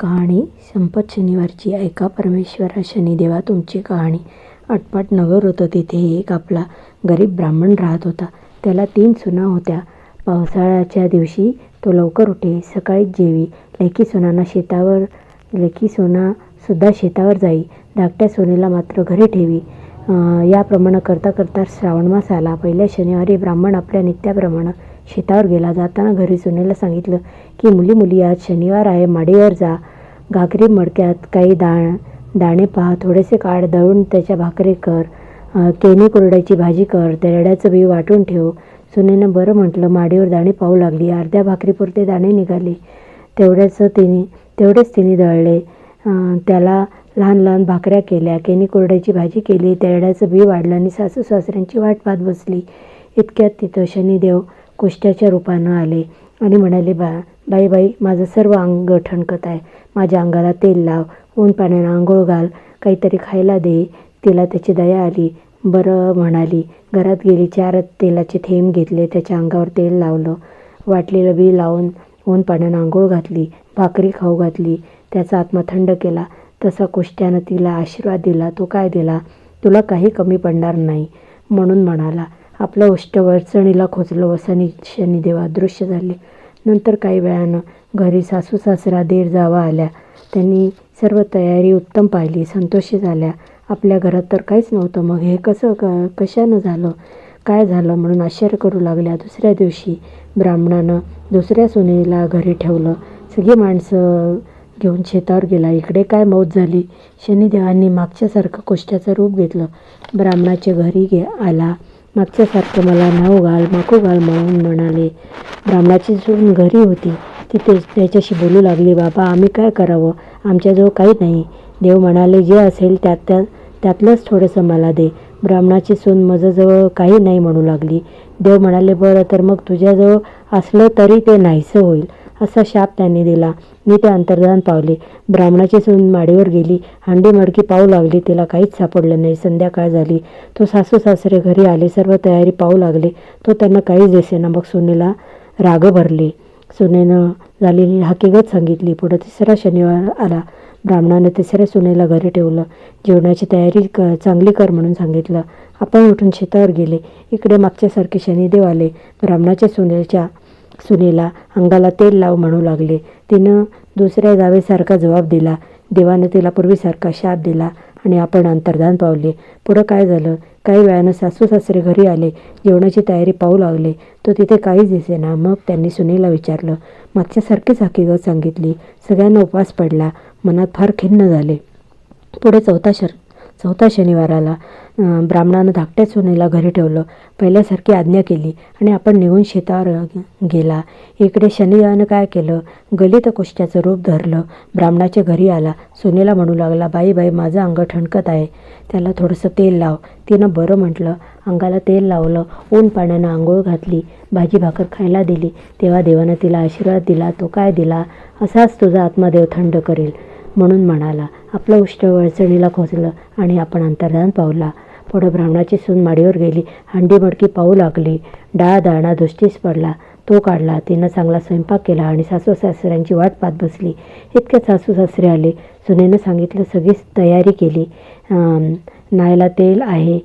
कहाणी संपत शनिवारची ऐका परमेश्वरा शनिदेवा तुमची कहाणी. अटपाट नगर होतं तिथे. एक आपला गरीब ब्राह्मण राहत होता. त्याला तीन सुना होत्या. पावसाळ्याच्या दिवशी तो लवकर उठे. सकाळीच जेवी. लेकी सुनांना शेतावर लेकी सुद्धा शेतावर जाई. धाकट्या सोनेला मात्र घरी ठेवी. याप्रमाणे करता करता श्रावण मास आला. पहिल्या शनिवारी ब्राह्मण आपल्या नित्याप्रमाणे शेतावर गेला जाताना घरी सुनेला सांगितलं की मुली मुली आज शनिवार आहे माडीवर जा. घाकरी मडक्यात काही दा दाणे पहा थोडेसे काढ दळून त्याच्या भाकरी कर. केनी कुरड्याची भाजी कर तेरड्याचं बी वाटून ठेव. सुनेनं बरं म्हटलं माडीवर दाणे पाहू लागली. अर्ध्या भाकरीपुरते दाणे निघाले. तेवढ्याच तिने तेवढेच तिने दळले. त्याला लहान लहान भाकऱ्या केल्या. केनी कोरड्याची भाजी केली तेरड्याचं बी वाढलं आणि सासू सासऱ्यांची वाट पाहत बसली. इतक्यात तिथं शनिदेव कुष्ट्याच्या रूपानं आले आणि म्हणाले बा बाई बाई माझं सर्व अंग ठणकत आहे. माझ्या अंगाला तेल लाव ऊन पाण्यानं आंघोळ घाल काहीतरी खायला दे. तिला त्याची दया आली. बरं म्हणाली. घरात गेली चार तेलाचे थेंब घेतले त्याच्या अंगावर तेल लावलं. वाटलेलं बी लावून ऊन पाण्यानं आंघोळ घातली भाकरी खाऊ घातली. त्याचा आत्मा थंड केला. तसा कुष्ट्यानं तिला आशीर्वाद दिला. तो काय दिला? तुला काही कमी पडणार नाही. म्हणून म्हणाला आपलं उष्ट वरचणीला खोचलं वसनी शनिदेवा अदृश्य झाले. नंतर काही वेळानं घरी सासू सासरा देर जावा आल्या. त्यांनी सर्व तयारी उत्तम पाहिली. संतोषी झाल्या. आपल्या घरात तर काहीच नव्हतं. मग हे कसं क कशानं झालं? काय झालं म्हणून आश्चर्य करू लागल्या. दुसऱ्या दिवशी ब्राह्मणानं दुसऱ्या सुनेला घरी ठेवलं. सगळी माणसं घेऊन शेतावर गेला. इकडे काय मौत झाली? शनिदेवांनी मागच्यासारखं कोष्ट्याचं रूप घेतलं. ब्राह्मणाच्या घरी गे आला. मागच्यासारखं मला नाव घाल माको घाल म्हणून म्हणाले. ब्राह्मणाची सून घरी होती. तिथे त्याच्याशी बोलू लागली बाबा आम्ही काय करावं? आमच्याजवळ काही नाही. देव म्हणाले जे असेल त्यात त्या त्यातलंच थोडंसं मला दे. ब्राह्मणाची सून माझ्याजवळ काही नाही म्हणू लागली. देव म्हणाले बरं तर मग तुझ्याजवळ असलं तरी ते नाहीसं होईल. असा शाप त्यांनी दिला. मी ते अंतर्धान पावले. ब्राह्मणाची सून माडीवर गेली. हांडी मडकी पाहू लागली. तिला काहीच सापडलं नाही. संध्याकाळ झाली. तो सासू सासरे घरी आले. सर्व तयारी पाहू लागले. तो त्यांना काहीच दिसेना मग सुनेला राग भरले. सुनेनं झालेली हकीकत सांगितली. पुढं तिसरा शनिवार आला. ब्राह्मणानं तिसऱ्या सुनेला घरी ठेवलं. जेवणाची तयारी क चांगली कर म्हणून सांगितलं. आपण उठून शेतावर गेले. इकडे मागच्यासारखे शनिदेव आले. ब्राह्मणाच्या सुनेच्या सुनेला अंगाला तेल लाव म्हणू लागले. तिनं दुसऱ्या जावेसारखा जबाब दिला. देवानं तिला पूर्वीसारखा शाप दिला आणि आपण अंतर्धान पावले. पुढं काय झालं? काही वेळानं सासू सासरे घरी आले. जेवणाची तयारी पाहू लागले. तो तिथे काहीच दिसेना. मग त्यांनी सुनेला विचारलं मागच्यासारखीच हकीकत सांगितली. सगळ्यांना उपवास पडला. मनात फार खिन्न झाले. पुढे चौथा शर चौथा शनिवाराला ब्राह्मणानं धाकट्या सुनेला घरी ठेवलं. पहिल्यासारखी आज्ञा केली आणि आपण निघून शेतावर गेला. इकडे शनिदेवानं काय केलं? गलित कुष्ट्याचं रूप धरलं. ब्राह्मणाच्या घरी आला. सुनेला म्हणू लागला बाई बाई माझं अंग ठणकत आहे. त्याला थोडंसं तेल लाव. तिनं बरं म्हटलं. अंगाला तेल लावलं. ऊन पाण्यानं आंघोळ घातली. भाजी भाकर खायला दिली. तेव्हा देवानं तिला आशीर्वाद दिला. तो काय दिला? असाच तुझा आत्मादेव थंड करेल. म्हणून म्हणाला आपलं उष्ट अडचणीला खोचलं आणि आपण अंतर्धान पावला. पुढं ब्राह्मणाची सून माडीवर गेली हंडी मडकी पाहू लागली. डाळ दाणा दुष्टीस पडला. तो काढला. तिनं चांगला स्वयंपाक केला आणि सासू सासऱ्यांची वाट पाहत बसली. इतक्यात सासू सासरे आले. सुनेनं सांगितलं सगळीच तयारी केली. अं, नायला तेल आहे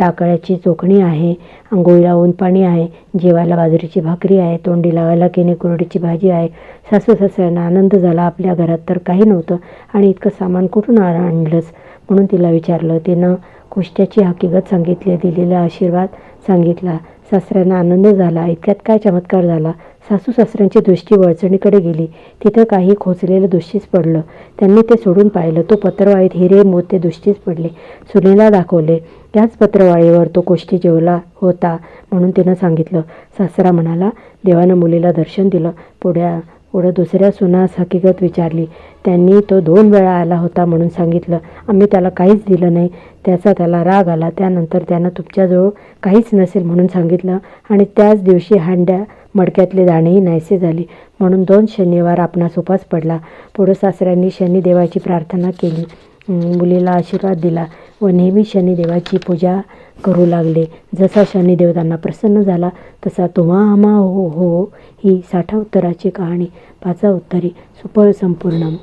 टाकळ्याची चोखणी आहे आंघोळीला ऊन पाणी आहे जेवायला बाजरीची भाकरी आहे तोंडी लावायला केणी कुरडीची भाजी आहे. सासू सासऱ्यांना आनंद झाला आपल्या घरात तर काही नव्हतं आणि इतकं सामान कुठून आणलंच म्हणून तिला विचारलं. तिनं कुष्ट्याची हकीकत सांगितली दिलेला आशीर्वाद सांगितला. सासऱ्यांना आनंद झाला. इतक्यात काय चमत्कार झाला? सासू सासऱ्यांची दृष्टी वळचणीकडे गेली. तिथं काही खोचलेलं दृष्टीच पडलं. त्यांनी ते सोडून पाहिलं. तो पत्रवाळीत हिरे मोते दृष्टीच पडले. सुनेला दाखवले. त्याच पत्रवाळीवर तो कोष्टी जेवला होता म्हणून तिनं सांगितलं. सासरा म्हणाला देवानं मुलीला दर्शन दिलं. पुढ्या पुढं दुसऱ्या सुनास हकीकत विचारली त्यांनी तो दोन वेळा आला होता म्हणून सांगितलं. आम्ही त्याला काहीच दिलं नाही. त्याचा त्याला राग आला. त्यानंतर त्यानं तुमच्याजवळ काहीच नसेल म्हणून सांगितलं. आणि त्याच दिवशी हांड्या मडक्यातले दाणेही नाहीसे झाले. म्हणून दोन शनिवार आपणास उपास पडला. पुढं सासऱ्यांनी शनिदेवाची प्रार्थना केली. मुलीला आशीर्वाद दिला व नेहमी शनिदेवाची पूजा करू लागले. जसा शनिदेव त्यांना प्रसन्न झाला तसा तुम्हा आम्हा हो हो ही साठा उत्तराची कहाणी. पाचा उत्तरी सुफळ संपूर्ण.